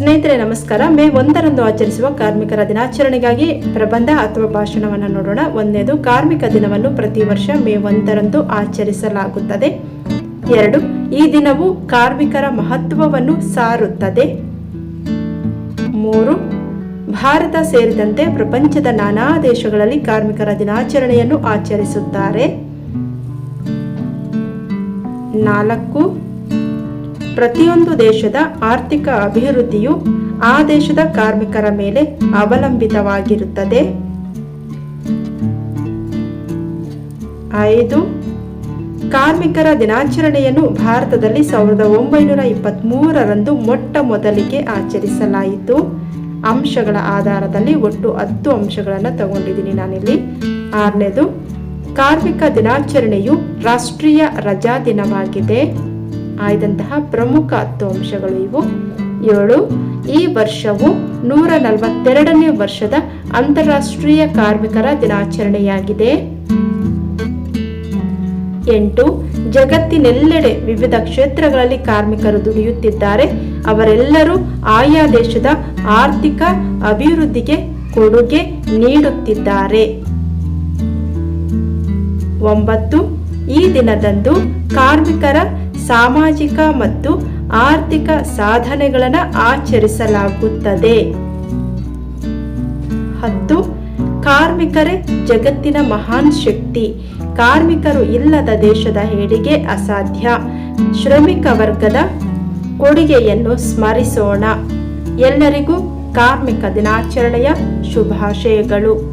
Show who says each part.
Speaker 1: ಸ್ನೇಹಿತರೆ, ನಮಸ್ಕಾರ. ಮೇ ಒಂದರಂದು ಆಚರಿಸುವ ಕಾರ್ಮಿಕರ ದಿನಾಚರಣೆಗಾಗಿ ಪ್ರಬಂಧ ಅಥವಾ ಭಾಷಣವನ್ನು ನೋಡೋಣ. ಒಂದನೇದು ಕಾರ್ಮಿಕ ದಿನವನ್ನು ಪ್ರತಿ ವರ್ಷ ಮೇ ಒಂದರಂದು ಆಚರಿಸಲಾಗುತ್ತದೆ. ಎರಡು, ಈ ದಿನವು ಕಾರ್ಮಿಕರ ಮಹತ್ವವನ್ನು ಸಾರುತ್ತದೆ. ಮೂರು, ಭಾರತ ಸೇರಿದಂತೆ ಪ್ರಪಂಚದ ನಾನಾ ದೇಶಗಳಲ್ಲಿ ಕಾರ್ಮಿಕರ ದಿನಾಚರಣೆಯನ್ನು ಆಚರಿಸುತ್ತಾರೆ. ನಾಲ್ಕು ಪ್ರತಿಯೊಂದು ದೇಶದ ಆರ್ಥಿಕ ಅಭಿವೃದ್ಧಿಯು ಆ ದೇಶದ ಕಾರ್ಮಿಕರ ಮೇಲೆ ಅವಲಂಬಿತವಾಗಿರುತ್ತದೆ. ಐದು, ಕಾರ್ಮಿಕರ ದಿನಾಚರಣೆಯನ್ನು ಭಾರತದಲ್ಲಿ ಸಾವಿರದ ಒಂಬೈನೂರ ಇಪ್ಪತ್ತ್ಮೂರರಂದು ಮೊಟ್ಟ ಮೊದಲಿಗೆ ಆಚರಿಸಲಾಯಿತು. ಅಂಶಗಳ ಆಧಾರದಲ್ಲಿ ಒಟ್ಟು ಹತ್ತು ಅಂಶಗಳನ್ನು ತಗೊಂಡಿದ್ದೀನಿ ನಾನಿಲ್ಲಿ. ಆರನೇದು, ಕಾರ್ಮಿಕ ದಿನಾಚರಣೆಯು ರಾಷ್ಟ್ರೀಯ ರಜಾ ದಿನವಾಗಿದೆ. ಆಯ್ದಂತಹ ಪ್ರಮುಖ ಹತ್ತು ಅಂಶಗಳು ಇವು. ಏಳು, ಈ ವರ್ಷವು ನೂರ ನಲವತ್ತೆರಡನೇ ವರ್ಷದ ಅಂತಾರಾಷ್ಟ್ರೀಯ ಕಾರ್ಮಿಕರ ದಿನಾಚರಣೆಯಾಗಿದೆ. ಎಂಟು, ಜಗತ್ತಿನೆಲ್ಲೆಡೆ ವಿವಿಧ ಕ್ಷೇತ್ರಗಳಲ್ಲಿ ಕಾರ್ಮಿಕರು ದುಡಿಯುತ್ತಿದ್ದಾರೆ. ಅವರೆಲ್ಲರೂ ಆಯಾ ದೇಶದ ಆರ್ಥಿಕ ಅಭಿವೃದ್ಧಿಗೆ ಕೊಡುಗೆ ನೀಡುತ್ತಿದ್ದಾರೆ. ಒಂಬತ್ತು, ಈ ದಿನದಂದು ಕಾರ್ಮಿಕರ ಸಾಮಾಜಿಕ ಮತ್ತು ಆರ್ಥಿಕ ಸಾಧನೆಗಳನ್ನು ಆಚರಿಸಲಾಗುತ್ತದೆ. ಹತ್ತು, ಕಾರ್ಮಿಕರೇ ಜಗತ್ತಿನ ಮಹಾನ್ ಶಕ್ತಿ. ಕಾರ್ಮಿಕರು ಇಲ್ಲದ ದೇಶದ ಹೇಳಿಗೆ ಅಸಾಧ್ಯ. ಶ್ರಮಿಕ ವರ್ಗದ ಕೊಡುಗೆಯನ್ನು ಸ್ಮರಿಸೋಣ. ಎಲ್ಲರಿಗೂ ಕಾರ್ಮಿಕ ದಿನಾಚರಣೆಯ ಶುಭಾಶಯಗಳು.